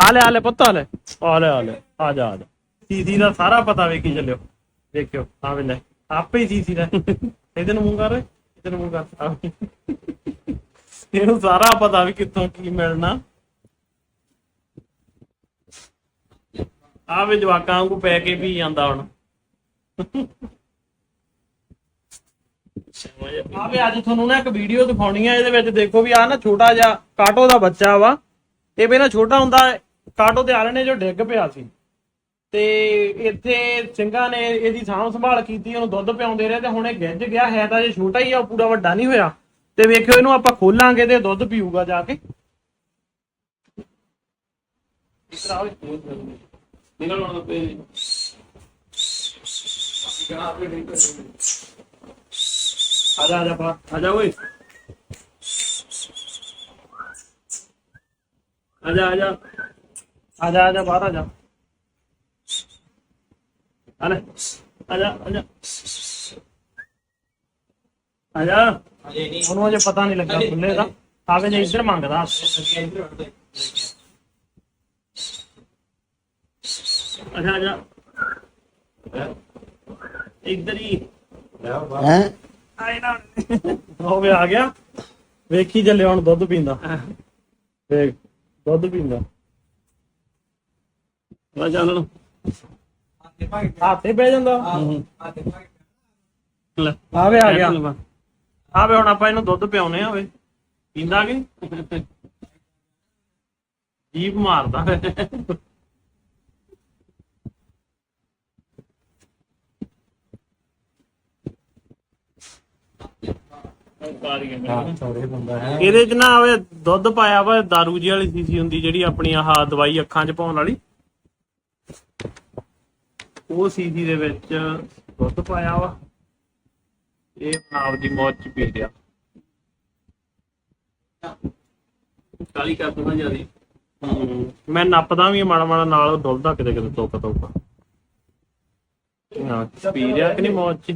ਆ ਲੈ ਪੁੱਤ ਆ ਲੈ ਆ ਆ ਲੈ ਆ ਜਾ ਆ ਜਾ। ਸੀਸੀ ਦਾ ਸਾਰਾ ਪਤਾ ਵੇਖੀ ਚੱਲਿਓ। ਦੇਖਿਓ ਆ ਵੇ ਲੈ ਆਪੇ ਹੀ ਸੀਸੀ ਦਾ। ਇਹਦੇ ਨੂੰ ਮੂੰਹ ਕਰ, ਇਹਦੇ ਨੂੰ ਮੂੰਹ ਕਰ। ਇਹਨੂੰ ਸਾਰਾ ਪਤਾ ਵੀ ਕਿੱਥੋਂ ਕੀ ਮਿਲਣਾ। ਆ ਵੇ ਜਵਾਕਾਂ ਵਾਂਗੂ ਪੈ ਕੇ ਵੀ ਜਾਂਦਾ ਹੁਣ। ਆ ਵੀ ਅੱਜ ਤੁਹਾਨੂੰ ਨਾ ਇੱਕ ਵੀਡੀਓ ਦਿਖਾਉਣੀ ਆ, ਇਹਦੇ ਵਿੱਚ ਦੇਖੋ ਵੀ ਆ ਨਾ ਛੋਟਾ ਜਿਹਾ ਕਾਟੋ ਦਾ ਬੱਚਾ ਵਾ। ਇਹ ਵੀ ਨਾ ਛੋਟਾ ਹੁੰਦਾ ਕਾਟੋ ਦੇ ਆਲਣੇ ਜੋ ਡਿੱਗ ਪਿਆ ਸੀ। ਤੇ ਇੱਥੇ ਸਿੰਘਾਂ ਨੇ ਇਹਦੀ ਸਾਂਭ ਸੰਭਾਲ ਕੀਤੀ, ਉਹਨੂੰ ਦੁੱਧ ਪਿਆਉਂਦੇ ਰਹੇ ਤੇ ਹੁਣ ਇਹ ਗਿੱਜ ਗਿਆ, ਹੈ ਤਾਂ ਜੇ ਛੋਟਾ ਹੀ ਆ ਪੂਰਾ ਵੱਡਾ ਨਹੀਂ ਹੋਇਆ। ਤੇ ਵੇਖਿਓ ਇਹਨੂੰ ਆਪਾਂ ਖੋਲਾਂਗੇ ਤੇ ਦੁੱਧ ਪੀਊਗਾ ਜਾ ਕੇ। ਆ ਜਾ ਆ ਜਾ ਬਾ ਆ ਜਾ ਓਏ। ਆ ਜਾ ਆ ਜਾ। ਆ ਜਾ ਆ ਜਾ ਬਾਹਰ ਆ ਜਾ। ਆ ਲੈ ਆ ਜਾ ਆ ਜਾ। ਆ ਜਾ। ਉਹਨੂੰ ਅਜੇ ਪਤਾ ਨਹੀਂ ਲੱਗਾ ਖੁੱਲੇ ਦਾ। ਆਵੇ ਜੇ ਇੱਧਰ ਮੰਗਦਾ। ਅੱਛਾ ਆ ਜਾ। ਇੱਧਰ ਹੀ। ਹੈ? ਆਏ ਨਾ। ਉਹ ਵੀ ਆ ਗਿਆ। ਵੇਖੀ ਚੱਲੇ ਹੁਣ ਦੁੱਧ ਪੀਂਦਾ। ਵੇਖ ਦੁੱਧ ਪੀਂਦਾ। ਵਾ ਚੱਲ ਹੱਥੇ ਬਹਿ ਜਾਂਦਾ। ਲੈ। ਆਵੇ ਆ ਗਿਆ। ਆਵੇ ਹੁਣ ਆਪਾਂ ਇਹਨੂੰ ਦੁੱਧ ਪਿਆਉਨੇ ਆ ਵੇ ਪੀਂਦਾ ਕਿ ਜੀਭ ਮਾਰਦਾ। ਇਹਦੇ ਚ ਨਾ ਆਵੇ ਦੁੱਧ ਪਾਇਆ ਵਾ ਦਾਰੂ ਜੀ ਵਾਲੀ ਸੀਸੀ ਹੁੰਦੀ ਜਿਹੜੀ ਆਪਣੀ ਆਹ ਦਵਾਈ ਅੱਖਾਂ 'ਚ ਪਾਉਣ ਵਾਲੀ। ਉਹ ਸੀਸੀ ਦੇ ਵਿੱਚ ਦੁੱਧ ਪਾਇਆ ਵਾ ਇਹ ਆਪਣਾ ਆਪਦੀ ਮੌਤ ਚ ਪੀ ਲਿਆ। ਕਾਲੀ ਕਰ ਦੂੰਗਾ ਜਿਆਦੀ। ਮੈਂ ਨੱਪਦਾ ਵੀ ਮਾੜਾ ਮਾੜਾ ਨਾਲ ਉਹ ਡੁੱਲਦਾ ਕਿਤੇ ਕਿਤੇ ਤੋਕਾ ਤੋਕਾ ਹਾਂ ਪੀ ਲਿਆ ਕਿ ਨਹੀਂ ਮੌਤ ਚ?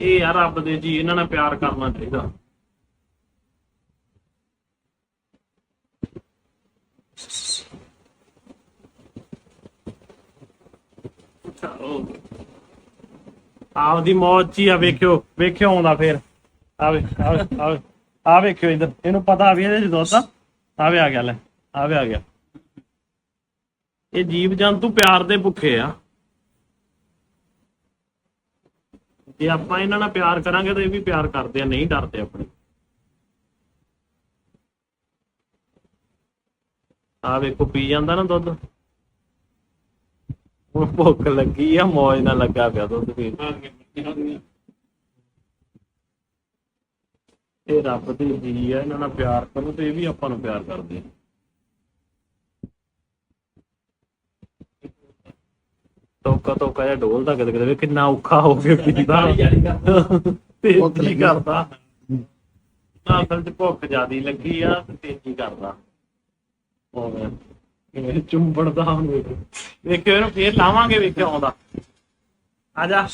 ਇਹ ਯਾਰ ਰੱਬ ਦੇ ਜੀ ਇਹਨਾਂ ਨਾਲ ਪਿਆਰ ਕਰਨਾ ਚਾਹੀਦਾ। ਆਪਦੀ ਮੌਜ ਚ ਹੀ ਆ, ਵੇਖਿਓ ਵੇਖਿਓ ਆਉਂਦਾ ਫੇਰ। ਆਵੇ ਆਵੇ ਆਵੇ ਆ ਵੇਖਿਓ ਇਧਰ। ਇਹਨੂੰ ਪਤਾ ਵੀ ਇਹਦੇ ਚ ਦੁੱਧ ਆ। ਆਵੇ, ਆ ਗਿਆ, ਲੈ। ਆਵੇ, ਆ ਗਿਆ। ਇਹ ਜੀਵ ਜੰਤੂ ਪਿਆਰ ਦੇ ਭੁੱਖੇ ਆ। ਜੇ ਆਪਾਂ ਇਹਨਾਂ ਨਾਲ ਪਿਆਰ ਕਰਾਂਗੇ ਤਾਂ ਇਹ ਵੀ ਪਿਆਰ ਕਰਦੇ ਆ, ਨਹੀਂ ਡਰਦੇ ਆਪਣੇ। ਆ ਵੇਖੋ, ਪੀ ਜਾਂਦਾ ਨਾ ਦੁੱਧ। ਹੁਣ ਭੁੱਖ ਲੱਗੀ ਆ, ਮੌਜ ਨਾਲ ਲੱਗਾ ਪਿਆ ਦੁੱਧ ਪੀਣ ਇਹ ਰੱਬ ਦੇ ਜੀ ਆ, ਇਹਨਾਂ ਨਾਲ ਪਿਆਰ ਕਰੋ ਤੇ ਇਹ ਵੀ ਆਪਾਂ ਨੂੰ ਪਿਆਰ ਕਰਦੇ ਆ। ਤੋਕਾ ਤੋਕਾ ਜਿਹਾ ਡੋਲਦਾ ਕਿਤੇ ਕਦੇ ਕਿੰਨਾ ਔਖਾ ਹੋ ਕੇ ਪੀਂਦਾ ਤੇਜ਼ੀ ਕਰਦਾ। ਨਾ ਅਸਲ ਚ ਭੁੱਖ ਜਿਆਦੀ ਲੱਗੀ ਆ ਤੇ ਤੇਜ਼ੀ ਕਰਦਾ। ਹੋਵੇ ਕਿਵੇਂ ਚੁੰਬੜਦਾ ਹੁਣ ਵੇਖੋ। ਵੇਖਿਓ ਇਹਨੂੰ ਫੇਰ ਲਾਵਾਂਗੇ, ਵੇਖਿਓ ਆਉਂਦਾ। ਆ ਜਾ।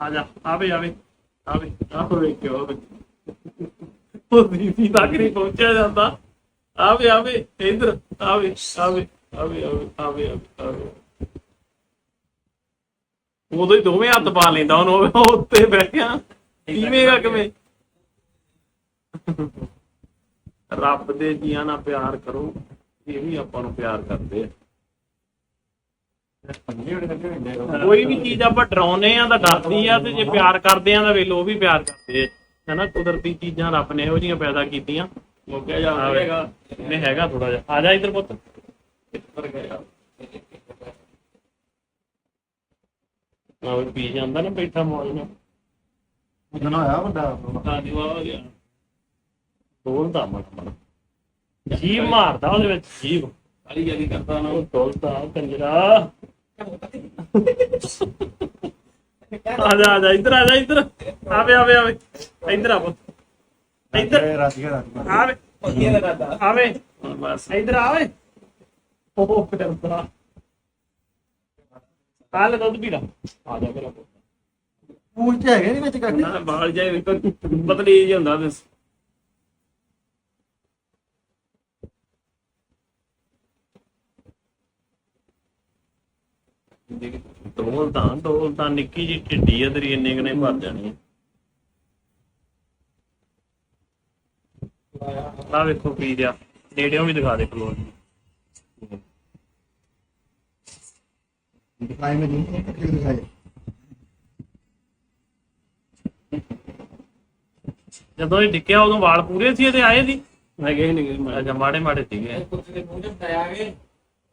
ਆ ਜਾ। ਆਵੇ ਆਵੇ ਆਵੇ ਆਵੇ ਵੇਖਿਓ ਉਹ ਦੀਦੀ ਤੱਕ ਨਹੀਂ ਪਹੁੰਚਿਆ ਜਾਂਦਾ। ਆਵੇ ਆਵੇ ਇਧਰ। ਆਵੇ ਆਵੇ ਆਵੇ ਆਵੇ ਆਵੇ ਉਦੋਂ ਹੀ ਦੋਵੇਂ ਹੱਥ ਪਾ ਲੈਂਦਾ ਉਹਨੂੰ, ਉਹ ਉੱਤੇ ਬਹਿ ਗਿਆ। ਕਿਵੇਂਗਾ ਕਿਵੇਂ? ਰੱਬ ਦੇ ਜੀਆਂ ਨਾਲ ਪਿਆਰ ਕਰੋ। ਇਹ ਵੀ ਆਪਾਂ ਨੂੰ ਪਿਆਰ ਕਰਦੇ ਆ। ਕੋਈ ਵੀ ਚੀਜ਼ ਆਪਾਂ ਡਰਾਉਨੇ ਆ ਤਾਂ ਡਰਦੀ ਆ ਤੇ ਜੇ ਪਿਆਰ ਕਰਦੇ ਆ ਤਾਂ ਵੇਖ ਲੋ ਉਹ ਵੀ ਪਿਆਰ ਕਰਦੇ ਆ। ਹਨਾ ਕੁਦਰਤੀ ਚੀਜ਼ਾਂ ਰੱਬ ਨੇ ਇਹੋ ਜਿਹੀਆਂ ਪੈਦਾ ਕੀਤੀਆਂ। ਮੋਕਿਆ ਜਾ ਹੈਗਾ। ਨੇ ਹੈਗਾ ਥੋੜਾ ਜਿਹਾ। ਆ ਜਾ ਇੱਧਰ ਪੁੱਤ। ਇੱਧਰ ਗਿਆ ਆਹ ਪੀ ਜਾਂਦਾ ਨਾ ਬੈਠਾ ਮੌਜ ਨਾਲ। ਉਦੋਂ ਹੋਇਆ ਵੱਡਾ। ਤਾਂ ਦੀ ਆ ਗਿਆ। ਬੋਲਦਾ ਮਤ ਮਤ ਜੀਵ ਮਾਰਦਾ ਉਹਦੇ ਵਿੱਚ ਜੀਵ। ਕਾਲੀ ਜਿਆਦੀ ਕਰਦਾ ਨਾ। ਉਹ ਡੋਲਦਾ ਕੰਜਰਾ। ਆ ਜਾ ਆ ਜਾ ਇੱਧਰ ਆ ਜਾ ਇੱਧਰ। ਆਵੇ ਆਵੇ ਆਵੇ। ਇੱਧਰ ਆ ਪੁੱਤ। ਇੱਧਰ। ਰਾਜੀ ਰਾਜੀ ਆਵੇ। ਕਰਦਾ ਆਵੇ। ਬਸ। ਇੱਧਰ ਆਵੇ। ਉਹ ਫਿਰਦਾ ਕਾਲ ਦੁੱਧ ਪੀ ਲਾ। ਆ ਜਾ ਮੇਰਾ ਪੁੱਤ। ਪੂਛ ਤੇ ਹੈਗੇ ਨਹੀਂ ਵਿੱਚ ਨਾ ਬਾਲ ਜਾਏ ਵੇਖੋ ਬਦਲੀ ਜਿਹੀ ਹੁੰਦਾ ਬਸ। ਹੁੰਦੀ ਕਿ ਡੋਲ ਤਾਂ ਡੋਲ ਤਾਂ ਨਿੱਕੀ ਜੀ ਢਿੱਡੀ ਆ ਤੇਰੀ ਇੰਨੇ ਕਨੇ ਭਰ ਜਾਣੀ ਆ। ਵੇਖੋ ਪੀ ਰਿਆ ਨੇੜਿਓਂ ਵੀ ਦਿਖਾ ਦੇ ਕਲੋਜ਼ ਦਿਖਾਈ ਮੈਨੂੰ ਕਿਉਂ ਦਿਖਾਈ? ਜਦੋਂ ਇਹ ਡਿੱਕਿਆ ਉਦੋਂ ਵਾਲ ਪੂਰੇ ਸੀ ਇਹਦੇ ਆਏ ਸੀ? ਹੈਗੇ ਨਹੀਂ ਮੈਂ ਮਾੜੇ ਮਾੜੇ ਸੀਗੇ। ਕੁੱਤੇ ਦੇ ਮੂੰਹ ਚ ਪਟਾਇਆ ਦੇਖ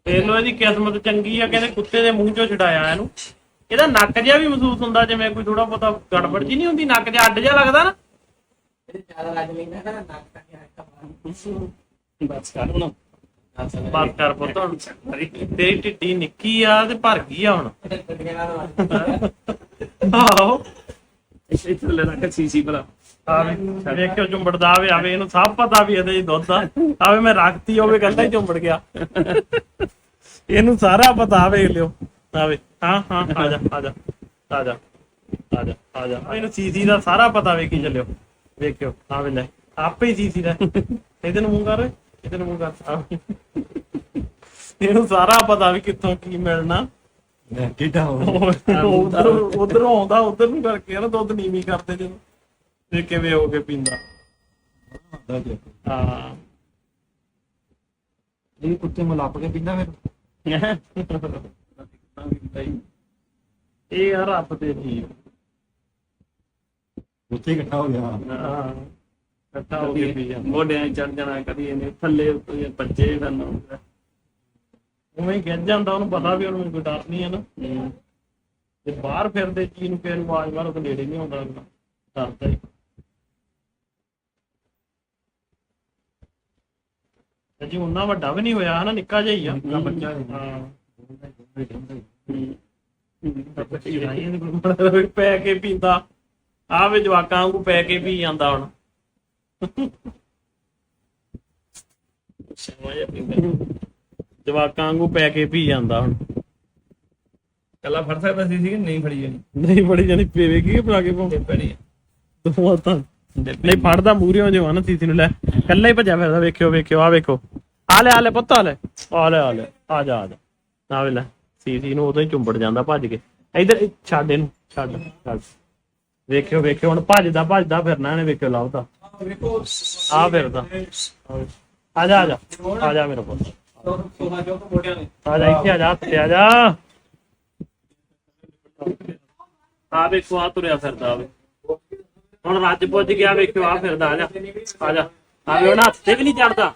ਲਓ ਇਹਦੀ ਕਿਸਮਤ ਚੰਗੀ ਆ ਕਹਿੰਦੇ ਕੁੱਤੇ ਦੇ ਮੂੰਹ ਚੋਂ ਛਡਾਇਆ ਇਹਨੂੰ। ਇਹਦਾ ਨੱਕ ਜਿਹਾ ਵੀ ਮਹਿਸੂਸ ਹੁੰਦਾ ਜਿਵੇਂ ਕੋਈ ਥੋੜਾ ਬਹੁਤਾ ਗੜਬੜ ਜੀ ਨਹੀਂ ਹੁੰਦੀ ਨੱਕ ਜਿਹਾ ਅੱਡ ਜਿਹਾ ਲੱਗਦਾ ਨਾ। ਬਸ ਕਰ ਹੁਣ। ਬਸ ਕਰ। ਪੁੱਤ ਹੁਣ। ਤੇਰੀ ਢਿੱਡੀ ਨਿੱਕੀ ਆ ਤੇ ਭਰ ਗਈ ਆ ਹੁਣ। ਆਹੋ। ਇੱਥੇ ਥੱਲੇ ਰੱਖ ਸੀਸੀ ਭਲਾ। ਆਵੇ ਵੇਖਿਓ ਚੁੰਬੜਦਾ ਆਵੇ ਆਵੇ ਇਹਨੂੰ ਸਭ ਪਤਾ ਵੀ ਇਹਦੇ ਦੁੱਧ ਆ। ਆਵੇ ਮੈਂ ਰੱਖਤੀ ਹੋਵੇ ਗੱਲਾਂ ਹੀ ਚੁੰਬੜ ਗਿਆ। ਇਹਨੂੰ ਸਾਰਾ ਪਤਾ ਵੇਖ ਲਿਓ। ਆਵੇ ਹਾਂ ਹਾਂ ਆ ਜਾ ਆ ਜਾ ਆ ਜਾ ਆ ਜਾ ਆ ਜਾ। ਇਹਨੂੰ ਸੀਸੀ ਦਾ ਸਾਰਾ ਪਤਾ ਵੇਖੀ ਚੱਲਿਓ। ਵੇਖਿਓ ਆਵੇ ਲੈ ਆਪੇ ਹੀ ਸੀਸੀ ਦਾ। ਇਹਦੇ ਨੂੰ ਮੂੰਹ ਕਰ ਇਹਦੇ ਨੂੰ ਮੂੰਹ ਕਰ। ਇਹਨੂੰ ਸਾਰਾ ਪਤਾ ਵੀ ਕਿੱਥੋਂ ਕੀ ਮਿਲਣਾ। ਕਿੱਡਾ ਉਧਰ ਉਧਰ ਆਉਂਦਾ ਉਧਰ ਨੂੰ ਕਰਕੇ ਨਾ ਦੁੱਧ ਨੀਵੀਂ ਕਰਦੇ ਜਦੋਂ। ਤੇ ਕਿਵੇਂ ਹੋ ਕੇ ਪੀਂਦਾ। ਹਾਂ। ਇਹ ਕੁੱਤੇ ਨੂੰ ਲੱਪ ਕੇ ਪਿੰਦਾ ਫਿਰ? ਇਹ ਆ ਰੱਬ ਦੇ ਜੀ। ਉੱਥੇ ਇਕੱਠਾ ਹੋ ਗਿਆ। ਹਾਂ ਇਕੱਠਾ ਹੋ ਜਾਂਦਾ ਮੋਢਿਆਂ ਚੜ ਜਾਣਾ ਕਦੀ ਇਹਨੇ ਥੱਲੇ ਉੱਤੇ ਬੱਚੇ ਫਿਰਨਾ ਹੁੰਦਾ। ਉਵੇਂ ਗਿੱਜ ਜਾਂਦਾ ਉਹਨੂੰ ਪਤਾ ਵੀ ਉਹਨੂੰ ਕੋਈ ਡਰ ਨਹੀਂ ਹੈ ਨਾ। ਤੇ ਬਾਹਰ ਫਿਰਦੇ ਚੀਜ਼ ਨੂੰ ਨੂੰ ਆਵਾਜ਼ ਮਾਰੋ ਤਾਂ ਨੇੜੇ ਨਹੀਂ ਆਉਂਦਾ ਡਰਦਾ ਹੀ। ਅਜੀ ਉਹਨਾਂ ਵੱਡਾ ਵੀ ਨਹੀਂ ਹੋਇਆ ਹਨਾ ਨਿੱਕਾ ਜਿਹਾ ਹੀ ਆ। ਬੱਚਾ ਹੈ। ਪੈ ਕੇ ਪੀਂਦਾ। ਆ ਵੀ ਜਵਾਕਾਂ ਵਾਂਗੂ ਪੈ ਕੇ ਪੀ ਜਾਂਦਾ ਹੁਣ। ਜਵਾਕਾਂ ਵਾਂਗੂ ਪੈ ਕੇ ਪੀ ਜਾਂਦਾ ਹੁਣ। ਕੱਲਾ ਫੜ ਸਕਦਾ ਸੀ ਸੀ ਕਿ ਨਹੀਂ ਫੜੀ ਜਾਣੀ? ਨਹੀਂ ਬੜੀ ਜਾਨੀ ਪੀਵੇਗੀ ਕਿ ਬਣਾ ਕੇ ਪਾਉਂ ਪੜੀ ਦੋਵਾਂ ਤਾਂ ਨਹੀਂ, ਫੜਦਾ ਮੂਰਿਓਂ ਜੋ ਨਾ ਸੀਸੀ ਨੂੰ ਲੈ। ਕੱਲਾ ਹੀ ਭੱਜਿਆ ਫਿਰਦਾ, ਵੇਖਿਓ ਵੇਖਿਓ ਆ ਵੇਖੋ। ਆ ਲੈ ਆ ਲੈ ਪੁੱਤ ਆ ਲੈ। ਆ ਲੈ ਆ ਲੈ। ਆ ਜਾ ਆ ਜਾ। ਆ ਵੇ ਲੈ ਸੀਸੀ ਨੂੰ ਉਦੋਂ ਹੀ ਚੁੰਬੜ ਜਾਂਦਾ, ਭੱਜ ਕੇ। ਇਧਰ ਛੱਡ ਇਹਨੂੰ, ਛੱਡ ਛੱਡ। ਵੇਖਿਓ ਵੇਖਿਓ, ਹੁਣ ਭੱਜਦਾ ਭੱਜਦਾ ਫਿਰਨਾ ਇਹਨੇ, ਵੇਖਿਓ ਲੱਭਦਾ ਵੇਖੋ ਆ ਫਿਰਦਾ। ਆ ਜਾ ਆ ਜਾ। ਆ ਜਾ ਮੇਰਾ ਪੁੱਤ। ਆ ਜਾ, ਇੱਥੇ ਆ ਜਾ ਤੇ ਆ ਜਾ। ਆ ਵੇਖੋ ਆ ਤੁਰਿਆ ਫਿਰਦਾ ਵੇ। ਹੁਣ ਰੱਜ ਪੁੱਜ ਗਿਆ ਵੇਖਿਓ ਆ ਫਿਰਦਾ ਆ ਜਾ ਆ ਜਾ। ਆ ਵੇ ਹੁਣ ਹੱਥ ਤੇ ਵੀ ਨਹੀਂ ਚੜਦਾ।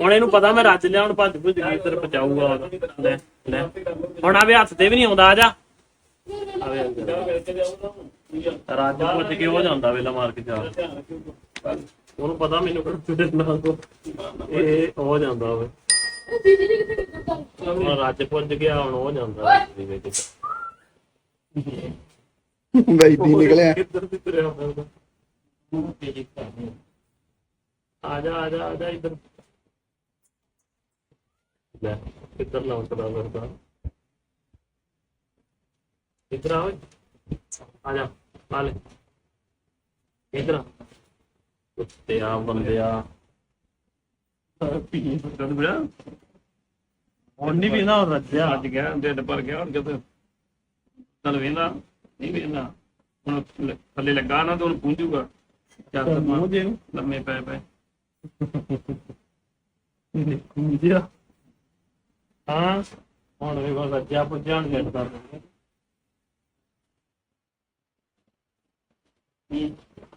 ਹੁਣ ਇਹਨੂੰ ਪਤਾ ਮੈਂ ਰੱਜ ਲਿਆ ਹੁਣ ਭੱਜ ਭੁੱਜ ਕੇ ਇੱਧਰ ਪਹੁੰਚਾਊਗਾ ਉਹਦਾ। ਲੈ ਲੈ। ਹੁਣ ਆਵੇ ਹੱਥ ਤੇ ਵੀ ਨਹੀਂ ਆਉਂਦਾ ਆ ਜਾ। ਆਵੇ ਰੱਜ ਪੁੱਜ ਕੇ ਹੋ ਜਾਂਦਾ ਵੇਲਾ ਮਾਰ ਕੇ ਜਾ। ਉਹਨੂੰ ਪਤਾ ਮੈਨੂੰ ਕਿਹੜਾ ਨਾ ਇਹ ਹੋ ਜਾਂਦਾ ਵੇ। ਹੁਣ ਰੱਜ ਪੁੱਜ ਗਿਆ ਹੁਣ ਹੋ ਜਾਂਦਾ ਵੇ। ਕਿਤੇ ਬੈਠੀ ਨਿਕਲਿਆ। ਕਿੱਧਰ ਦੀ ਤੁਰਿਆ ਫਿਰਦਾ। ਆ ਜਾ ਆ ਜਾ ਆ ਜਾ ਇੱਧਰ ਲੈ ਕਿੱਧਰ ਲੌਂਕਦਾ ਫਿਰਦਾ ਇੱਧਰ ਆ ਓਏ ਆ ਜਾ ਆ ਲੈ ਇੱਧਰ ਆ ਕੁੱਤਿਆ ਬੰਦਿਆ ਪੀ ਫਿਰ ਬੜਾ ਹੁਣ ਨਹੀਂ ਵੀ ਨਾ ਰੱਜਿਆ ਅੱਜ ਗਿਆ ਢਿੱਡ ਭਰ ਗਿਆ ਹੁਣ ਕਿਤੇ ਚੱਲ ਵੇਂਦਾ ਨਹੀਂ ਵੇਂਦਾ ਹੁਣ ਥੱਲੇ- ਲੱਗਾ ਨਾ ਤੇ ਹੁਣ ਪੂੰਝੂਗਾ ਚੱਲ ਮੂੰਹ ਜੇ ਨੂੰ। ਲੰਮੇ ਪੈ ਪੈ ਕੁੰਜਿਆ ਹਾਂ ਹੁਣ ਵੀ ਕੋ ਰੱਜਿਆ ਪੁੱਜਿਆ ਹੁਣ ਛੱਡਦਾ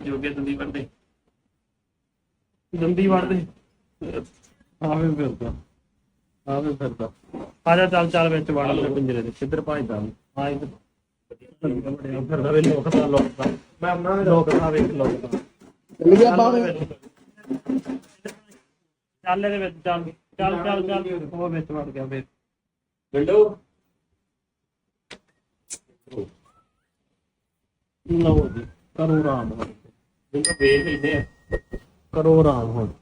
ਜੋਗੇ ਦੰਦੀ ਵਰਦੇ ਦੰਦੀ ਵੜਦੇ ਆਵੇ ਫਿਰਦਾ। ਆਵੇ ਫਿਰਦਾ। ਆ ਜਾ ਚੱਲ ਚੱਲ ਵਿੱਚ ਵੜ ਲੈ। ਪਿੰਜਰੇ ਦੇ ਕਿੱਧਰ ਭਜਦਾ ਹਾਂ ਇੱਧਰ। ਫਿਰਦਾ ਵੇ ਲੋਕਦਾ ਲੋਕਦਾ ਮੈਂ ਵੇਖ ਲੋਕਦਾ ਚੱਲ ਚੱਲ ਇਹਦੇ ਵਿੱਚ ਚੱਲ ਚੱਲ ਚੱਲ ਚੱਲ। ਉਹ ਵਿੱਚ ਵੜ ਗਿਆ ਫੇਰ ਵਿੰਡੋ। ਲਓ ਜੀ ਕਰੋ ਆਰਾਮ ਹੁਣ। ਵਿੰਡੋ ਵੇਖ ਲੈਂਦੇ ਆ। ਕਰੋ ਆਰਾਮ ਹੁਣ।